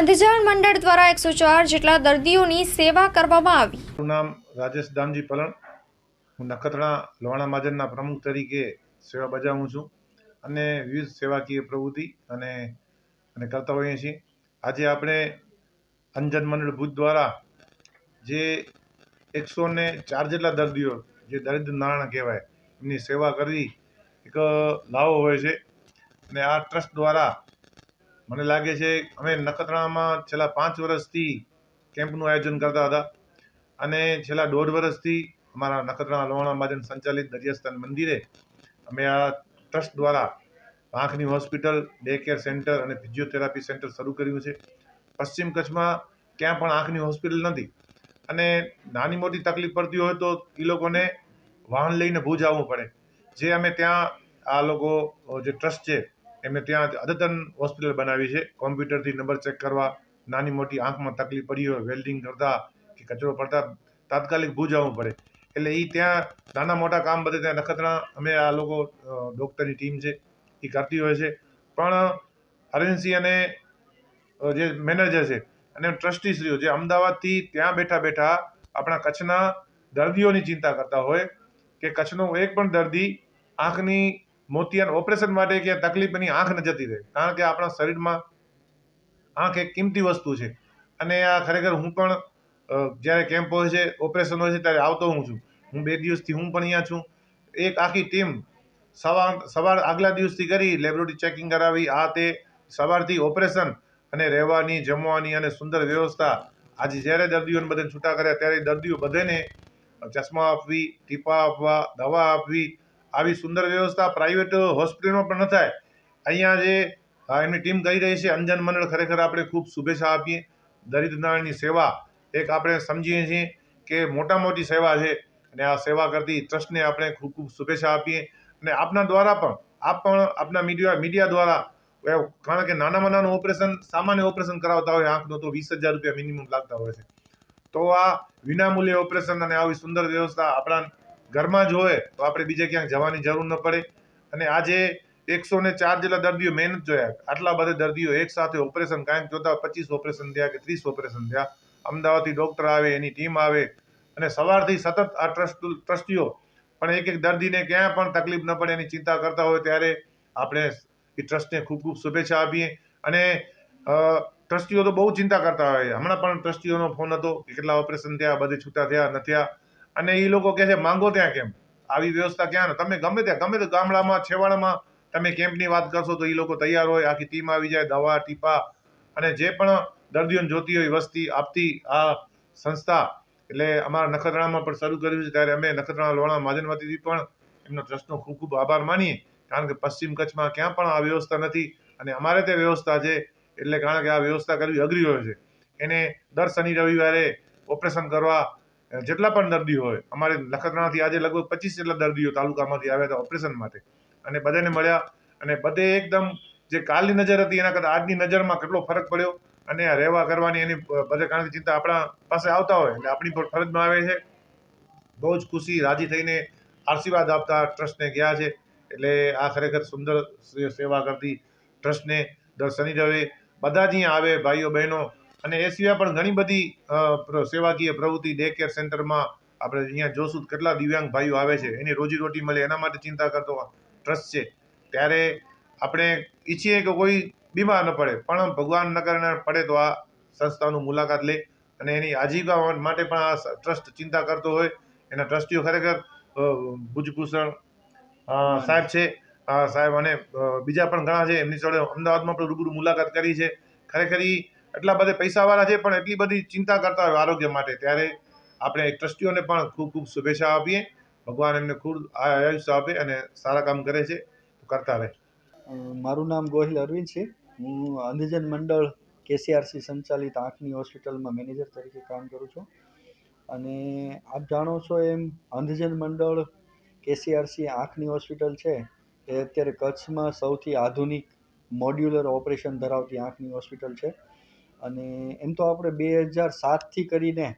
અંધજન મંડળ દ્વારા એકસો ચાર જેટલા દર્દીઓની સેવા કરવામાં આવી. મારું નામ રાજેશ દામજી પલણ. હું નખત્રાણા લોહાણા મહાજનના પ્રમુખ તરીકે સેવા બજાવું છું અને વિવિધ સેવાકીય પ્રવૃત્તિ અને અને કરતા હોઈએ છીએ. આજે આપણે અંજન મંડળ ભુજ દ્વારા જે એકસો ને ચાર જેટલા દર્દીઓ, જે દરિદ્ર નારાયણ કહેવાય, એમની સેવા કરવી એક લાવો હોય છે. અને આ ટ્રસ્ટ દ્વારા મને લાગે છે અમે નખત્રાણામાં છેલ્લા પાંચ વર્ષથી કેમ્પનું આયોજન કરતા હતા. અને છેલ્લા દોઢ વર્ષથી અમારા નખત્રાણા લોહાણા મહાજન સંચાલિત દરિયાસ્થાન મંદિરે અમે આ ટ્રસ્ટ દ્વારા આંખની હોસ્પિટલ, ડે કેર સેન્ટર અને ફિઝિયોથેરાપી સેન્ટર શરૂ કર્યું છે. પશ્ચિમ કચ્છમાં ક્યાં પણ આંખની હોસ્પિટલ નથી. અને નાની મોટી તકલીફ પડતી હોય તો એ લોકોને વાહન લઈને ભુજ આવવું પડે. જે અમે ત્યાં આ લોકો, જે ટ્રસ્ટ છે એમને ત્યાં અદ્યતન હોસ્પિટલ બનાવી છે. કોમ્પ્યુટરથી નંબર ચેક કરવા નાની મોટી આંખમાં તકલીફ પડી હોય, વેલ્ડિંગ કરતા કે કચરો પડતા તાત્કાલિક ભુજ આવવું પડે. એટલે એ ત્યાં નાના મોટા કામ બધે ત્યાં નખત્રા અમે આ લોકો ડૉક્ટરની ટીમ છે એ કરતી હોય છે. પણ હરેનસિંહ અને જે મેનેજર છે, અને ટ્રસ્ટીશ્રીઓ જે અમદાવાદથી ત્યાં બેઠા બેઠા આપણા કચ્છના દર્દીઓની ચિંતા કરતા હોય કે કચ્છનો એક પણ દર્દી આંખની મોતિયાના ઓપરેશન માટે કે તકલીફ એની આંખ ન જતી રહે. કારણ કે આપણા શરીરમાં આંખ એક કિંમતી વસ્તુ છે. અને આ ખરેખર હું પણ જ્યારે કેમ્પ હોય છે ઓપરેશન હોય છે, ત્યારે આવતો હું છું. હું બે દિવસથી હું પણ અહીંયા છું. એક આખી ટીમ સવાર સવાર આગલા દિવસથી કરી લેબોરેટરી ચેકિંગ કરાવી. આ તે સવારથી ઓપરેશન અને રહેવાની, જમવાની અને સુંદર વ્યવસ્થા. આજે જ્યારે દર્દીઓને બધાને છૂટા કર્યા, ત્યારે દર્દીઓ બધાને ચશ્મા આપવી, ટીપા આપવા, દવા આપવી આવી સુંદર વ્યવસ્થા પ્રાઇવેટ હોસ્પિટલમાં પણ ન થાય. અહીંયા જે એમની ટીમ કરી રહી છે, અંજન મંડળ ખરેખર આપણે ખૂબ શુભેચ્છા આપીએ. દરિદ્ર નારાયણની સેવા એક આપણે સમજીએ છીએ કે મોટા મોટી સેવા છે અને આ સેવા કરતી ટ્રસ્ટને આપણે ખૂબ ખૂબ શુભેચ્છા આપીએ. અને આપના દ્વારા પણ, આપ પણ આપના મીડિયા મીડિયા દ્વારા કારણ કે નાનામાં નાનું ઓપરેશન સામાન્ય ઓપરેશન કરાવતા હોય, આંખનું તો વીસ હજાર રૂપિયા મિનિમમ લાગતા હોય છે. તો આ વિનામૂલ્યે ઓપરેશન અને આવી સુંદર વ્યવસ્થા આપણા ઘરમાં જ હોય તો આપણે બીજે ક્યાંક જવાની જરૂર ન પડે. અને આજે એકસો ને ચાર જેટલા દર્દીઓ મહેનત જોયા. આટલા બધા દર્દીઓ એક સાથે ઓપરેશન કાંઈક જોતા પચીસ ઓપરેશન થયા કે ત્રીસ ઓપરેશન થયા. અમદાવાદથી ડૉક્ટર આવે, એની ટીમ આવે. અને સવારથી સતત આ ટ્રસ્ટ, ટ્રસ્ટીઓ પણ એક એક દર્દીને ક્યાં પણ તકલીફ ન પડે એની ચિંતા કરતા હોય ત્યારે આપણે એ ટ્રસ્ટને ખૂબ ખૂબ શુભેચ્છા આપીએ. અને ટ્રસ્ટીઓ તો બહુ ચિંતા કરતા હોય. હમણાં પણ ટ્રસ્ટીઓનો ફોન હતો કે કેટલા ઓપરેશન થયા, બધે છૂટા થયા, ન થયા. અને એ લોકો કહે છે, માંગો ત્યાં કેમ્પ આવી વ્યવસ્થા ક્યાં તમે ગમે ત્યાં, ગમે તે ગામડામાં, છેવાડામાં તમે કેમ્પની વાત કરશો તો એ લોકો તૈયાર હોય, આખી ટીમ આવી જાય, દવા, ટીપા અને જે પણ દર્દીઓને જોતી હોય વસ્તી આપતી આ સંસ્થા એટલે અમારા નખત્રાણામાં પણ શરૂ કર્યું છે, ત્યારે અમે નખત્રાણા, લોણા મહાજનવાતીથી પણ એમનો ટ્રસ્ટનો ખૂબ ખૂબ આભાર માનીએ, કારણ કે પશ્ચિમ કચ્છમાં ક્યાં પણ આ વ્યવસ્થા નથી અને અમારે તે વ્યવસ્થા છે, એટલે કારણ કે આ વ્યવસ્થા કરવી અઘરી હોય છે. એને દર શનિ, રવિવારે ઓપરેશન કરવા જેટલા પણ દર્દીઓ હોય, અમારે નખત્રાણાથી આજે લગભગ પચીસ જેટલા દર્દીઓ તાલુકામાંથી આવ્યા હતા ઓપરેશન માટે. અને બધાને મળ્યા અને બધે એકદમ જે કાલની નજર હતી, એના કરતાં આજની નજરમાં કેટલો ફરક પડ્યો અને રહેવા કરવાની એની બધે કારણ કે ચિંતા આપણા પાસે આવતા હોય. એટલે આપણી પર ફરજમાં આવે છે. બહુ જ ખુશી, રાજી થઈને આશીર્વાદ આપતા ટ્રસ્ટને ગયા છે. એટલે આ ખરેખર સુંદર સેવા કરતી ટ્રસ્ટને દર શનિ બધા જ અહીંયા આવે, ભાઈઓ બહેનો અને એ સિવાય પણ ઘણી બધી સેવાકીય પ્રવૃત્તિ ડે કેર સેન્ટરમાં આપણે અહીંયા જોશું કેટલા દિવ્યાંગ ભાઈઓ આવે છે. એની રોજીરોટી મળે, એના માટે ચિંતા કરતો ટ્રસ્ટ છે. ત્યારે આપણે ઈચ્છીએ કે કોઈ બીમાર ન પડે, પણ ભગવાન ન કરે પડે તો આ સંસ્થાનું મુલાકાત લે અને એની આજીવિકા માટે પણ આ ટ્રસ્ટ ચિંતા કરતો હોય. એના ટ્રસ્ટીઓ ખરેખર ભુજભૂષણ સાહેબ છે. સાહેબ અને બીજા પણ ઘણા છે. એમની જોડે અમદાવાદમાં પણ રૂબરૂ મુલાકાત કરી છે. ખરેખર ઈ એટલા બધા પૈસાવાળા છે, પણ એટલી બધી ચિંતા કરતા હોય આરોગ્ય માટે. ત્યારે આપણે ટ્રસ્ટીઓને પણ ખૂબ ખૂબ શુભેચ્છા આપીએ. ભગવાન એમને ખૂબ આયુષ્ય આપે અને સારા કામ કરે છે કરતા રહે. મારું નામ ગોહિલ અરવિંદ છે. હું અંધજન મંડળ કેસીઆરસી સંચાલિત આંખની હોસ્પિટલમાં મેનેજર તરીકે કામ કરું છું. અને આપ જાણો છો એમ અંધજન મંડળ કેસીઆરસી આંખની હોસ્પિટલ છે. એ અત્યારે કચ્છમાં સૌથી આધુનિક મોડ્યુલર ઓપરેશન ધરાવતી આંખની હોસ્પિટલ છે. અને એમ તો આપણે બે હજાર સાતથી કરીને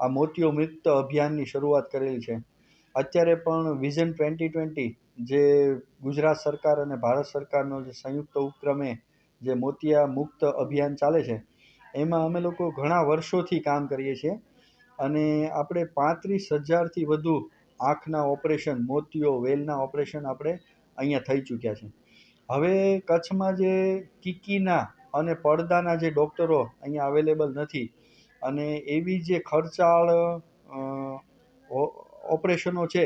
આ મોતિયો મુક્ત અભિયાનની શરૂઆત કરેલી છે. અત્યારે પણ વિઝન ટ્વેન્ટી ટ્વેન્ટી જે ગુજરાત સરકાર અને ભારત સરકારનો જે સંયુક્ત ઉપક્રમે જે મોતિયા મુક્ત અભિયાન ચાલે છે, એમાં અમે લોકો ઘણા વર્ષોથી કામ કરીએ છીએ અને આપણે પાંત્રીસ હજારથી વધુ આંખના ઓપરેશન મોતિયો વેલના ઓપરેશન આપણે અહીંયા થઈ ચૂક્યા છે. હવે કચ્છમાં જે કીકીના અને પડદાના જે ડૉક્ટરો અહીંયા અવેલેબલ નથી અને એવી જે ખર્ચાળ ઓપરેશનો છે,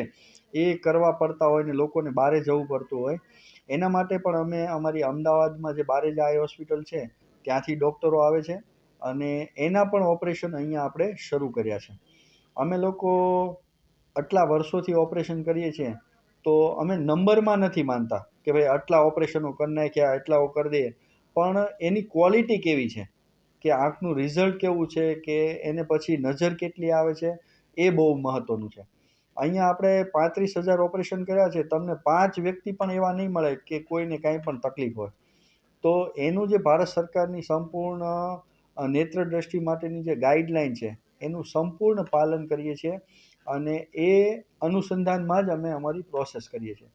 એ કરવા પડતા હોય ને લોકોને બહારે જવું પડતું હોય. એના માટે પણ અમે અમારી અમદાવાદમાં જે બારેજા આઈ હોસ્પિટલ છે, ત્યાંથી ડૉક્ટરો આવે છે અને એના પણ ઓપરેશન અહીંયા આપણે શરૂ કર્યા છે. અમે લોકો આટલા વર્ષોથી ઓપરેશન કરીએ છીએ, તો અમે નંબરમાં નથી માનતા કે ભાઈ આટલા ઓપરેશનો કરી નાખ્યા એટલા કરી દઈએ પણ એની ક્વોલિટી કેવી છે? કે આંખનું રિઝલ્ટ કેવું છે? કે એને પછી નજર કેટલી આવે છે? એ બહુ મહત્ત્વનું છે. અહીંયા આપણે પાંત્રીસ હજાર ઓપરેશન કર્યા છે. તમને પાંચ વ્યક્તિ પણ એવા નહીં મળે કે કોઈને કાંઈ પણ તકલીફ હોય. તો એનું જે ભારત સરકારની સંપૂર્ણ નેત્ર દ્રષ્ટિ માટેની જે ગાઈડલાઈન છે, એનું સંપૂર્ણ પાલન કરીએ છીએ અને એ અનુસંધાનમાં જ અમે અમારી પ્રોસેસ કરીએ છીએ.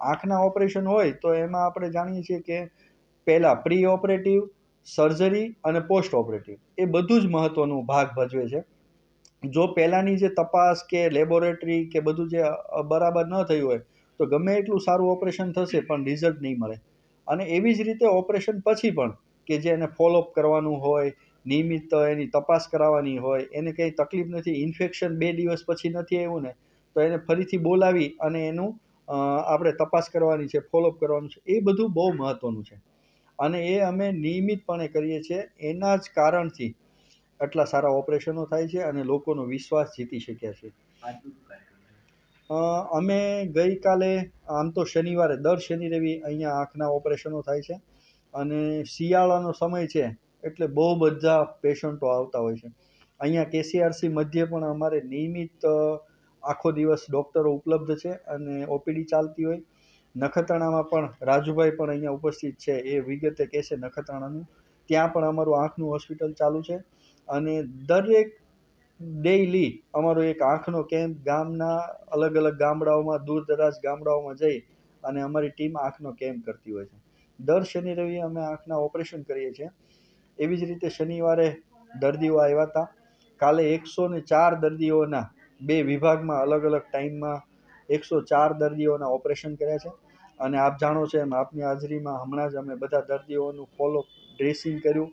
આંખના ઓપરેશન હોય તો એમાં આપણે જાણીએ છીએ કે પહેલાં પ્રી ઓપરેટિવ સર્જરી અને પોસ્ટ ઓપરેટિવ એ બધું જ મહત્ત્વનું ભાગ ભજવે છે. જો પહેલાંની જે તપાસ કે લેબોરેટરી કે બધું જે બરાબર ન થયું હોય, તો ગમે એટલું સારું ઓપરેશન થશે, પણ રિઝલ્ટ નહીં મળે. અને એવી જ રીતે ઓપરેશન પછી પણ કે જે એને ફોલોઅપ કરવાનું હોય, નિયમિત એની તપાસ કરાવવાની હોય, એને કંઈ તકલીફ નથી ઇન્ફેક્શન બે દિવસ પછી નથી આવ્યું ને, તો એને ફરીથી બોલાવી અને એનું આપણે તપાસ કરવાની છે ફોલોઅપ કરવાનું છે, એ બધું બહુ મહત્ત્વનું છે. અને એ અમે નિયમિતપણે કરીએ છીએ. એના જ કારણથી આટલા સારા ઓપરેશનો થાય છે અને લોકોનો વિશ્વાસ જીતી શક્યા છે. અમે ગઈકાલે, આમ તો શનિવારે, દર શનિ રવિ અહીંયા આંખના ઓપરેશનો થાય છે અને શિયાળાનો સમય છે એટલે બહુ બધા પેશન્ટો આવતા હોય છે. અહીંયા કેસીઆરસી મધ્યે પણ અમારે નિયમિત આખો દિવસ ડૉક્ટરો ઉપલબ્ધ છે અને ઓપીડી ચાલતી હોય. નખત્રાણામાં પણ રાજુભાઈ પણ અહીંયા ઉપસ્થિત છે. એ વિગતે કહેશે નખત્રાણાનું. ત્યાં પણ અમારું આંખનું હોસ્પિટલ ચાલુ છે અને દરેક ડેઈલી અમારો એક આંખનો કેમ્પ ગામના અલગ અલગ ગામડાઓમાં દૂર દરાજ ગામડાઓમાં જઈ અને અમારી ટીમ આંખનો કેમ્પ કરતી હોય છે. દર શનિ રવિ અમે આંખના ઓપરેશન કરીએ છીએ. એવી જ રીતે શનિવારે દર્દીઓ આવ્યા હતા. કાલે એકસો ને ચાર દર્દીઓના બે વિભાગમાં અલગ અલગ ટાઈમમાં એકસો ચાર દર્દીઓના ઓપરેશન કર્યા છે. અને આપ જાણો છો એમ આપની હાજરીમાં હમણાં જ અમે બધા દર્દીઓનું ફોલો ડ્રેસિંગ કર્યું.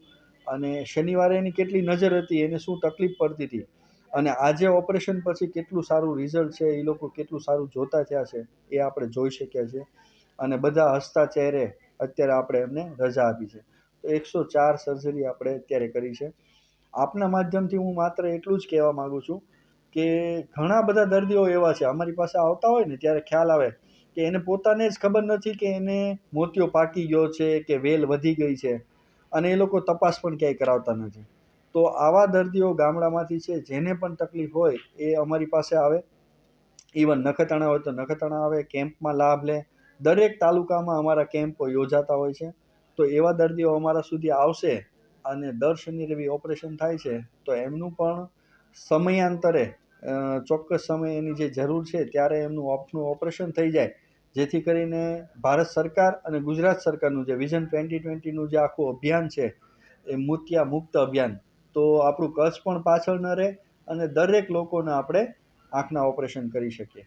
અને શનિવારે એની કેટલી નજર હતી, એને શું તકલીફ પડતી હતી? અને આજે ઓપરેશન પછી કેટલું સારું રિઝલ્ટ છે, એ લોકો કેટલું સારું જોતા થયા છે, એ આપણે જોઈ શક્યા છે અને બધા હસતા ચહેરે અત્યારે આપણે એમને રજા આપી છે. તો એકસો ચાર સર્જરી આપણે અત્યારે કરી છે. આપના માધ્યમથી હું માત્ર એટલું જ કહેવા માગું છું કે ઘણા બધા દર્દીઓ એવા છે, અમારી પાસે આવતા હોય ને ત્યારે ખ્યાલ આવે કે એને પોતાને જ ખબર નથી કે એને મોતિયો પાકી ગયો છે કે વેલ વધી ગઈ છે અને એ લોકો તપાસ પણ ક્યાંય કરાવતા નથી. તો આવા દર્દીઓ ગામડામાંથી છે, જેને પણ તકલીફ હોય એ અમારી પાસે આવે. ઇવન નખત્રાણા હોય તો નખત્રાણા આવે, કેમ્પમાં લાભ લે. દરેક તાલુકામાં અમારા કેમ્પો યોજાતા હોય છે. તો એવા દર્દીઓ અમારા સુધી આવશે અને દર શનિ રવિ ઓપરેશન થાય છે, તો એમનું પણ સમયાંતરે ચોક્કસ સમય એની જે જરૂર છે ત્યારે એમનું ઓપનું ઓપરેશન થઈ જાય. જેથી કરીને ભારત સરકાર અને ગુજરાત સરકારનું જે વિઝન ટ્વેન્ટી ટ્વેન્ટીનું જે આખું અભિયાન છે, એ મોતિયા મુક્ત અભિયાન, તો આપણું કચ્છ પણ પાછળ ન રહે અને દરેક લોકોને આપણે આંખના ઓપરેશન કરી શકીએ.